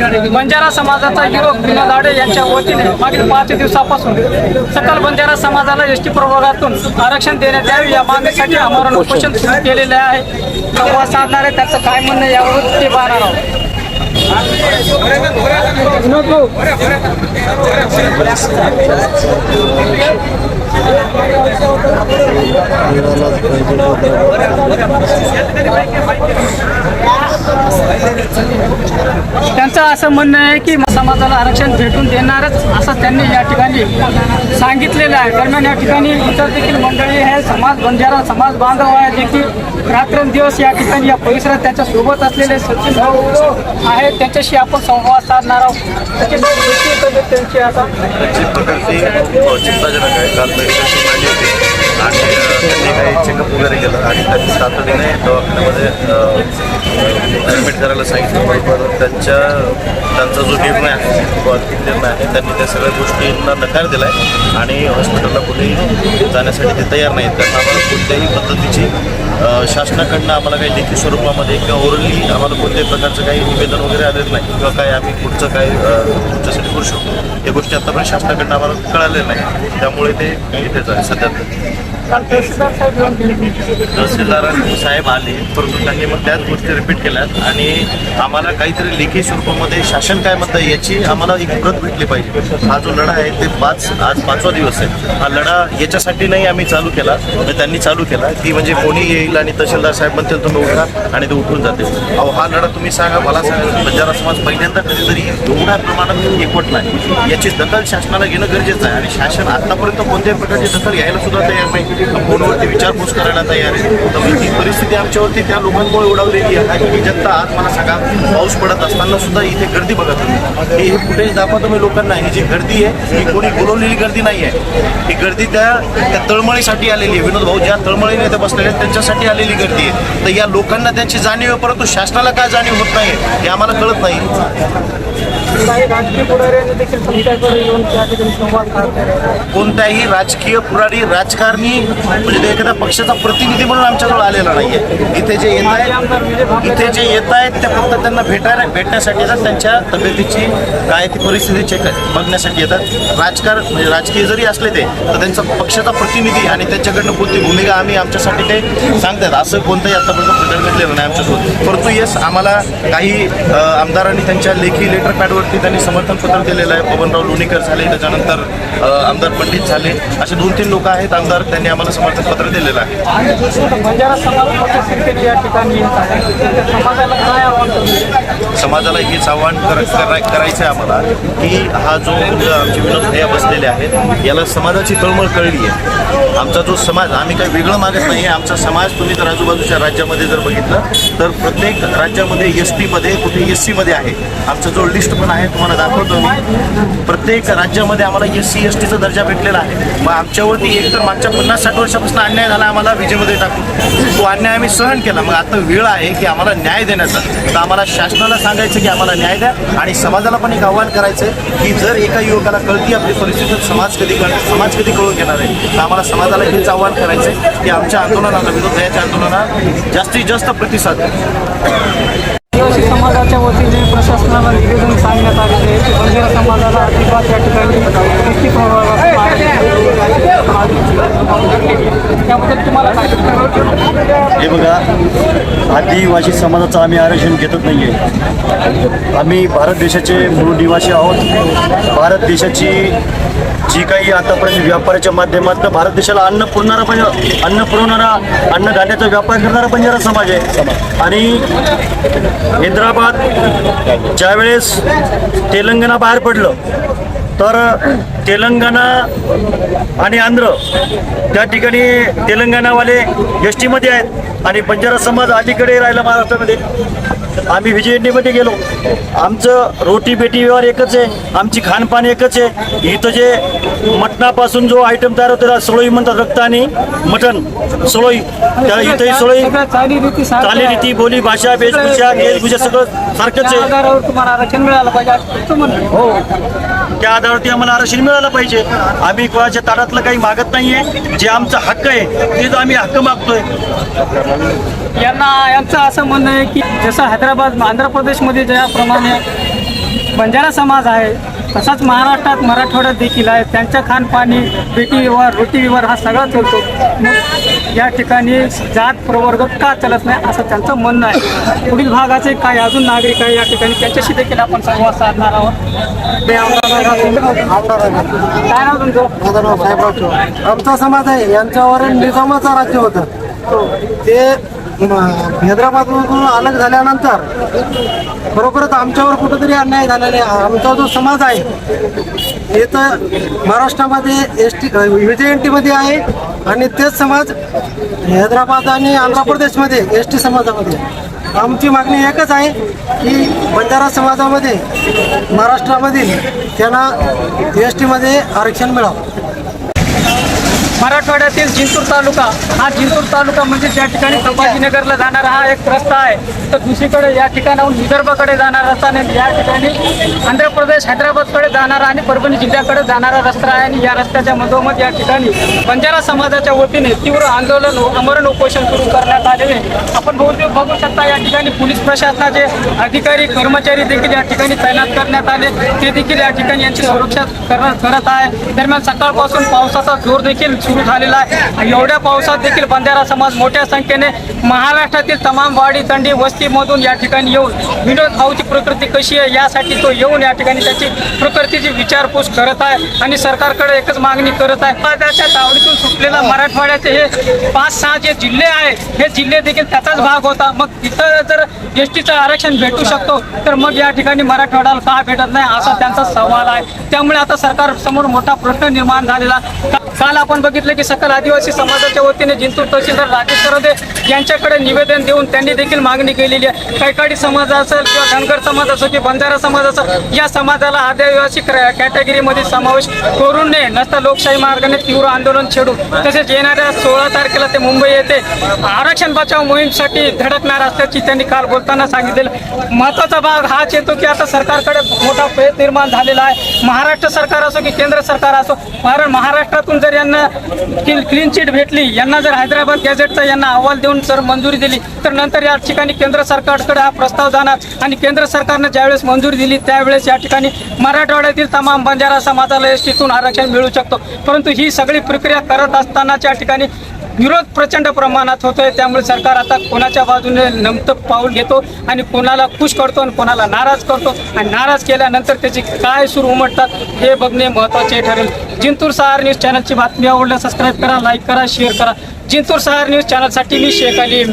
बंजारा समाजाचा युवक विनोद दाडे यांच्या वतीने मागील पाच दिवसापासून सकल बंजारा समाजाला एस टी प्रवर्गातून आरक्षण देण्यात यावे या मागणीसाठी आमरण उपोषण सुरू केलेले आहे. संवाद साधणार आहे त्याचं काय म्हणणं यावर ते पाहणार आहोत. विनोद त्यांचं असं म्हणणं आहे की समाजाला आरक्षण भेटून देणारच असं त्यांनी या ठिकाणी सांगितलेलं आहे. दरम्यान या ठिकाणी इतर देखील मंडळी आहे समाज बंजारा समाज बांधव आहे देखील. रात्रंदिवस या ठिकाणी या परिसरात त्याच्या सोबत असलेले सचिन भाऊ आहेत. त्याच्याशी आपण संवाद साधणार आहोत. त्यांची आता आणि त्यांनी काही चेकअप वगैरे केलं आणि त्यांनी तातडीने दवाखान्यामध्ये ॲडमिट करायला सांगितलं. बरोबर त्यांच्या त्यांचा जो निर्णय आहे तो निर्णय आहे त्यांनी त्या सगळ्या गोष्टींना नकार दिला आहे आणि हॉस्पिटलला कुठेही जाण्यासाठी ते तयार नाहीत. कारण आम्हाला कोणत्याही पद्धतीची शासनाकडनं आम्हाला काही लेखी स्वरूपामध्ये किंवा ओरली आम्हाला कोणत्याही प्रकारचं काही निवेदन वगैरे आलेलं नाही किंवा काय आम्ही पुढचं काय तुमच्यासाठी करू शकतो. या गोष्टी आतापर्यंत शासनाकडनं आम्हाला कळालेल्या नाही त्यामुळे ते इथेच आहे सध्या. काल तहसीलदार साहेब येऊन गेले. तहसीलदार साहेब आले परंतु त्यांनी मग त्याच गोष्टी रिपीट केल्यात आणि आम्हाला काहीतरी लेखी स्वरूपामध्ये शासन काय म्हणतं याची आम्हाला एक प्रत भेटली पाहिजे. हा जो लढा आहे ते पाच आज पाचवा दिवस आहे. हा लढा याच्यासाठी नाही आम्ही चालू केला म्हणजे त्यांनी चालू केला. की म्हणजे कोणी येईल आणि तहसीलदार साहेब म्हणतील तुम्ही उठा आणि ते उठून जाते अहो हा लढा तुम्ही सांगा मला सांगा. बंजारा समाज पहिल्यांदा कधीतरी एवढ्या प्रमाणात एकवट नाही. याची दखल शासनाला घेणं गरजेचं आहे आणि शासन आतापर्यंत कोणत्याही प्रकारची दखल घ्यायला सुद्धा तयार नाही. फोनवरती विचारपूस करायला तयार आहे. तर ही परिस्थिती आमच्यावरती त्या लोकांमुळे उडवलेली आहे. की जनता आज मला सांगा पाऊस पडत असताना सुद्धा इथे गर्दी बघत होती. हे हे फुटेज दाखवा तुम्ही लोकांना. ही जी गर्दी आहे ही कोणी बोलवलेली गर्दी नाही आहे. ही गर्दी त्या त्या तळमळीसाठी आलेली आहे. विनोद भाऊ ज्या तळमळीने इथे बसलेले आहेत त्यांच्यासाठी आलेली गर्दी आहे. तर या लोकांना त्यांची जाणीव आहे परंतु शासनाला काय जाणीव होत नाही हे आम्हाला कळत नाही. काही राजकीय पुढाऱ्यांनी देखील तुमच्याकडे येऊन त्या ठिकाणी संवाद साधलेला कोणत्याही राजकीय पुढारी राजकारणी म्हणजे ते एखाद्या पक्षाचा प्रतिनिधी म्हणून आमच्याजवळ आलेला नाहीये. इथे जे येत आहेत इथे जे येत आहेत ते फक्त त्यांना भेटायला भेटण्यासाठी येतात त्यांच्या तब्येतीची काय ती परिस्थिती चेक बघण्यासाठी येतात. राजकारण म्हणजे राजकीय जरी असले ते तर त्यांचा पक्षाचा प्रतिनिधी आणि त्यांच्याकडनं कोणती भूमिका आम्ही आमच्यासाठी ते सांगतात. असं कोणतंही आतापर्यंत प्रकरण घडलेलं नाही आमच्यासोबत. परंतु येस आम्हाला काही आमदारांनी त्यांच्या लेखी लेटर ते त्यांनी समर्थन पत्र दिलेलं आहे. पवनराव लोणीकर झाले त्याच्यानंतर आमदार पंडित झाले. असे दोन तीन लोक आहेत. आमदार त्यांनी आम्हाला समर्थन पत्र दिलेलं आहे. समाजाला हेच आव्हान कर, करायचं आहे आम्हाला की हा जो मुलगा आमचे विनोद भैया बसलेले आहेत याला समाजाची तळमळ कळली आहे आमचा जो समाज आम्ही काही वेगळं मागत नाही आहे आमचा समाज तुम्ही जर आजूबाजूच्या राज्यामध्ये जर बघितलं तर प्रत्येक राज्यामध्ये एस टीमध्ये कुठे एस सीमध्ये आहे. आमचा जो लिस्ट पण आहे तुम्हाला दाखवतो मी. प्रत्येक राज्यामध्ये आम्हाला एस सी एस टीचा दर्जा भेटलेला आहे. मग आमच्यावरती एकतर मागच्या पन्नास साठ वर्षापासून अन्याय झाला आम्हाला विजेमध्ये टाकून. तो अन्याय आम्ही सहन केला. मग आता वेळ आहे की आम्हाला न्याय देण्याचा. तर आम्हाला शासनाला सांगायचं की आम्हाला न्याय द्या आणि समाजाला पण एक आव्हान करायचं आहे की जर एका युवकाला कळती आपली परिस्थिती समाज कधी कळ समाज कधी कळून घेणार आहे तर आम्हाला समाजाला हेच आव्हान करायचं आहे की आमच्या आंदोलनाला विरोध द्यायच्या आंदोलनाला जास्तीत जास्त प्रतिसाद द्या. आदिवासी समाजाच्या वतीने प्रशासनाला निवेदन सांगण्यात आलेले आहे की बंजारा समाजाला अजिबात या ठिकाणी त्याबद्दल तुम्हाला काय हे बघा आदिवासी समाजाचं आम्ही आरक्षण घेतच नाही आहे आम्ही भारत देशाचे मूळ निवासी आहोत. भारत देशाची जी काही आतापर्यंत व्यापाराच्या माध्यमातून भारत देशाला अन्न पुरणारा पण अन्न पुरवणारा अन्नधान्याचा व्यापार करणारा बंजारा समाज आहे. आणि हैदराबाद ज्यावेळेस तेलंगणा बाहेर पडलं तर तेलंगणा आणि आंध्र त्या ठिकाणी तेलंगणावाले एस टीमध्ये आहेत आणि बंजारा समाज अलीकडे राहिला महाराष्ट्रामध्ये. आम्ही विजयंडीमध्ये गेलो. आमचं रोटी बेटी व्यवहार एकच आहे. आमची खानपान एकच आहे. इथं जे मटणापासून जो आयटम तयार होतो त्याला सोळई म्हणतात रक्त आणि मटण. सोळई त्याला इथंही सोळई सगळ्या चालीरीती बोली भाषा वेशभूषा वेशभूषा सगळं सारखंच आहे. हो. त्या आधारावरती आम्हाला आरक्षण मिळालं पाहिजे. आम्ही कोणाच्या ताटातलं काही मागत नाहीये. जे आमचा हक्क आहे तेच आम्ही हक्क मागतोय. यांना यांचं असं म्हणणं आहे की जसं हैदराबाद आंध्र प्रदेशमध्ये ज्याप्रमाणे बंजारा समाज आहे तसाच महाराष्ट्रात मराठवाड्यात देखील आहे. त्यांच्या खानपानी बेटी व्यवहार रोटी व्यवहार हा सगळा चालतो. मग या ठिकाणी जात प्रवर्ग का चालत नाही असं त्यांचं म्हणणं आहे. पुढील भागाचे काही अजून नागरिक आहे या ठिकाणी. त्यांच्याशी देखील आपण संवाद साधणार आहोत. ते काय नाव तुमचं? आमचा समाज आहे. यांच्यावर निजामाचं राज्य होतं. ते हैदराबादमधून अलग झाल्यानंतर खरोखरच आमच्यावर कुठंतरी अन्याय झालेला आहे. आमचा जो समाज आहे हे तर महाराष्ट्रामध्ये S T V J N टीमध्ये आहे आणि तेच समाज हैदराबाद आणि आंध्र प्रदेशमध्ये एस टी समाजामध्ये आमची मागणी एकच आहे की बंजारा समाजामध्ये महाराष्ट्रामधील त्यांना एस टीमध्ये आरक्षण मिळावं. मराठवाड्यातील जिंतूर तालुका हा जिंतूर तालुका म्हणजे ज्या ठिकाणी संभाजीनगरला जाणारा हा एक रस्ता आहे तर दुसरीकडे या ठिकाणाहून विदर्भाकडे जाणारा रस्ता आणि या ठिकाणी आंध्र प्रदेश हैदराबादकडे जाणारा आणि परभणी जिल्ह्याकडे जाणारा रस्ता आहे आणि या रस्त्याच्या मधोमध या ठिकाणी बंजारा समाजाच्या वतीने तीव्र आंदोलन आमरण उपोषण सुरू करण्यात आलेले आपण बहुतेक बघू शकता या ठिकाणी पोलीस प्रशासनाचे अधिकारी कर्मचारी देखील या ठिकाणी तैनात करण्यात आले. ते देखील या ठिकाणी यांची सुरक्षा कर- करत आहे. दरम्यान सकाळपासून पावसाचा जोर देखील सुरू झालेला आहे. एवढ्या पावसात देखील बंजारा समाज मोठ्या संख्येने महाराष्ट्रातील तमाम वाडी तंडी वस्तीमधून या ठिकाणी येऊन विनोद भाऊची प्रकृती कशी आहे यासाठी तो येऊन या ठिकाणी त्याची प्रकृतीची विचारपूस करत आहे आणि सरकारकडे एकच मागणी करत आहे. त्याच्या तावडीतून सुटलेला मराठवाड्याचे हे पाच सहा जे जिल्हे आहेत हे जिल्हे देखील त्याचाच भाग होता. मग तिथं जर एस टीचं आरक्षण भेटू शकतो तर मग या ठिकाणी मराठवाड्याला का भेटत नाही असा त्यांचा सवाल आहे. त्यामुळे आता सरकार समोर मोठा प्रश्न निर्माण झालेला काल आपण बघितलं की सकल आदिवासी समाजाच्या वतीने जिंतूर तहसीलदार राजेश सरदे यांच्याकडे निवेदन देऊन त्यांनी देखील मागणी केलेली आहे. कैकाडी समाज असेल किंवा धनगर समाज असो की बंजारा समाज असेल या समाजाला आदिवासी कॅटेगरीमध्ये समावेश करू नये. नसता लोकशाही मार्गाने तीव्र आंदोलन छेडू. तसेच येणाऱ्या सोळा तारखेला ते मुंबई येथे आरक्षण बचाव मोहीमसाठी धडकणार असल्याची त्यांनी काल बोलताना सांगितलेलं महत्त्वाचा भाग हाच येतो की आता सरकारकडे मोठा प्रयत्न निर्माण झालेला आहे. महाराष्ट्र सरकार असो की केंद्र सरकार असो कारण महाराष्ट्रातून जर यांना क्लीन चिट भेटली यांना जर हैदराबाद गॅझेटचा यांना अहवाल देऊन जर मंजुरी दिली तर नंतर या ठिकाणी केंद्र सरकारकडे हा प्रस्ताव जाणार. आणि केंद्र सरकारनं ज्यावेळेस मंजुरी दिली त्यावेळेस या ठिकाणी मराठवाड्यातील तमाम बंजारा समाजाला एस टीतून आरक्षण मिळू शकतो. परंतु ही सगळी प्रक्रिया करत असतानाच्या ठिकाणी विरोध प्रचंड प्रमाणात होतोय. त्यामुळे सरकार आता कोणाच्या बाजूने नमतं पाऊल घेतो आणि कोणाला खुश करतो आणि कोणाला नाराज करतो. आणि नाराज केल्यानंतर त्याची काय सूर उमटतात हे बघणे महत्त्वाचे ठरेल. जिंतूर सहार न्यूज चॅनलची बातमी आवडल्यास सबस्क्राईब करा लाईक करा शेअर करा. जिंतूर सहार न्यूज चॅनलसाठी मी शेख अली.